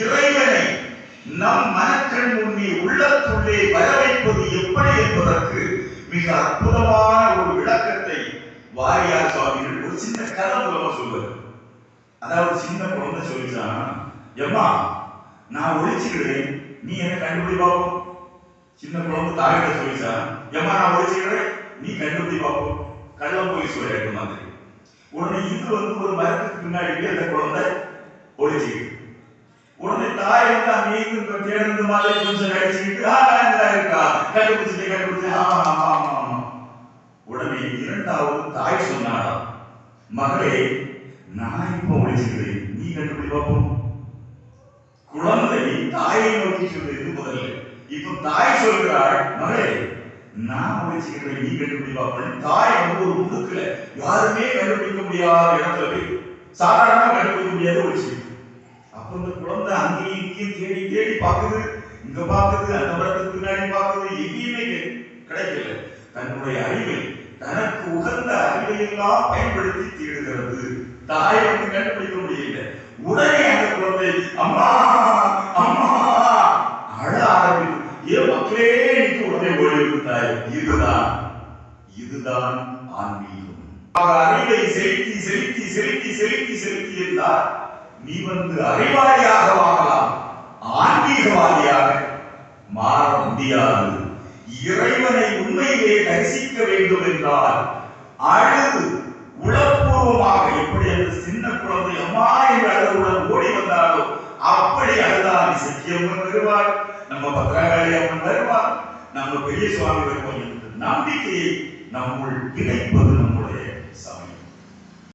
இறைவனை நம் மனக்கண் முன்னே உள்ளத்துள்ளே வர வைப்பது எப்படி என்பதற்கு மிக அற்புதமான ஒரு விளக்கத்தை வாரியார் சுவாமிகள் ஒரு சின்ன கதை மூலமா சொல்லுவார். அதாவது சின்ன குழந்தை சொல்லிச்சான் எம்மா நான் ஒழிச்சுக்கிறேன். நீ என்ன கண்டுபிடி பார்ப்போம் சின்ன குழந்தை தாயிட சொல்லிச்சான் எம்மா நான் ஒழிச்சுக்கிறேன். நீ கண்டுபிடி பார்ப்போம் கள்ளம் போய் சொல்லிட்டு மாதிரி. உடனே இது வந்து ஒரு மரத்துக்கு பின்னாடி அந்த குழந்தை ஒழிச்சுக்கிட்டு தாய் வந்து அங்கேயும் தேர்ந்து மாதிரி கொஞ்சம் கடிச்சுக்கிட்டு இருக்கா? கண்டுபிடிச்சிட்டு கண்டுபிடிச்சு. ஆமா ஆமா ஆமா ஆமா உடனே இரண்டாவது தாய் சொன்னாராம் மகளே நான் இப்போ ஒழிச்சுக்கிறேன் நீ கண்டுபிடி பார்ப்போம் குழந்தை தாயை நோக்கி சொல்றது முதல்ல. இப்ப தாய் சொல்கிறாள் மகளே நான் ஒழிச்சுக்கிறேன் நீ கண்டுபிடி பார்ப்போம் தாய் வந்து ஒரு முடுக்கல யாருமே கண்டுபிடிக்க முடியாத இடத்துல போய் சாதாரணமா கண்டுபிடிக்க முடியாத ஒழிச்சுக்கிறேன் அந்த குழந்தை அங்கேயும் இங்கேயும் தேடி தேடி பார்க்குது. இங்க பார்க்குது அந்த மரத்துக்கு பின்னாடி பார்க்குது. எங்கேயுமே கிடைக்கல. தன்னுடைய அறிவை தனக்கு உகந்த அறிவை எல்லாம் பயன்படுத்தி தேடுகிறது. தாய் வந்து கண்டுபிடிக்க முடியல உடனே அந்த குழந்தை அம்மா அம்மா அழ ஆரம்பிக்கும். ஏன் மக்களே நீக்கு உடனே ஓடி இருந்தாய் இதுதான் இதுதான் ஆன்மீகம். அறிவை செலுத்தி செலுத்தி செலுத்தி செலுத்தி செலுத்தி இருந்தால் நீ வந்து அறிவாளியாக வாழலாம் ஆன்மீகவாதியாக மாற முடியாது. இறைவனை உண்மையிலே தரிசிக்க வேண்டும் என்றால் அழுது உளப்பூர்வமாக எப்படி அந்த சின்ன குழந்தை அம்மா என்று அழுதுடன் ஓடி வந்தாலோ அப்படி அழுதான் சத்தியம்மன் வருவார் நம்ம பத்திரகாளி அம்மன் வருவார் நம்ம பெரிய சுவாமி வருவார் என்று நம்பிக்கையை நம்முள் இணைப்பது நம்முடைய